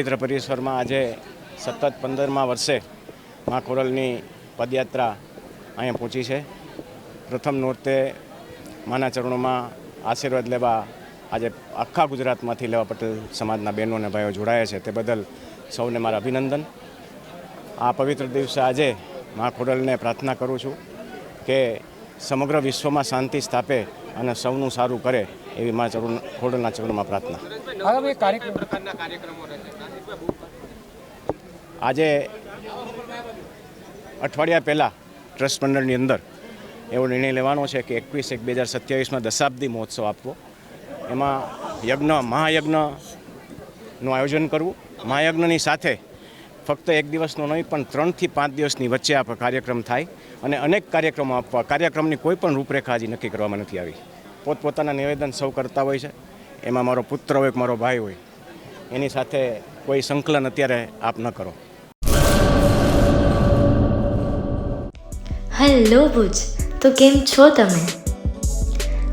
પવિત્ર પરિસરમાં આજે સતત પંદરમા વર્ષે મા કોરલની પદયાત્રા અહીંયા પહોંચી છે. પ્રથમ નોરતે માના ચરણોમાં આશીર્વાદ લેવા આજે આખા ગુજરાતમાંથી લેવા પટેલ સમાજના બહેનો અને ભાઈઓ જોડાયા છે. તે બદલ સૌને મારા અભિનંદન. આ પવિત્ર દિવસે આજે મા કોરલને પ્રાર્થના કરું છું કે સમગ્ર વિશ્વમાં શાંતિ સ્થાપે અને સૌનું સારું કરે એવી મા ચરણ ખોડલના ચરણોમાં પ્રાર્થના. આગામી કાર્યક્રમ આજે અઠવાડિયા પહેલાં ટ્રસ્ટ મંડળની અંદર એવો નિર્ણય લેવાનો છે કે એકવીસ એક બે હજાર સત્યાવીસમાં દશાબ્દી મહોત્સવ આપવો. એમાં યજ્ઞ, મહાયજ્ઞનું આયોજન કરવું. મહાયજ્ઞની સાથે ફક્ત એક દિવસનો નહીં, પણ ત્રણથી પાંચ દિવસની વચ્ચે આ કાર્યક્રમ થાય અને અનેક કાર્યક્રમો આપવા. કાર્યક્રમની કોઈ પણ રૂપરેખા હજી નક્કી કરવામાં નથી આવી. પોતપોતાના નિવેદન સૌ કરતા હોય છે. એમાં મારો પુત્ર હોય મારો ભાઈ હોય એની સાથે કોઈ સંકલન અત્યારે આપ ન કરો. હેલો ભુજ, તો કેમ છો તમે?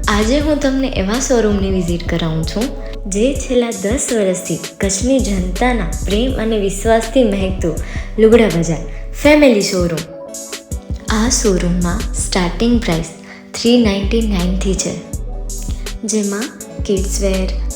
આજે હું તમને એવા શોરૂમની વિઝિટ કરાવું છું, જે છેલ્લા દસ વર્ષથી કચ્છની જનતાના પ્રેમ અને વિશ્વાસથી મહેકતું લુગડા બજાર ફેમિલી શોરૂમ આ શોરૂમમાં સ્ટાર્ટિંગ પ્રાઇસ થ્રી નાઇન્ટી નાઇનથી છે. જેમાં kids wear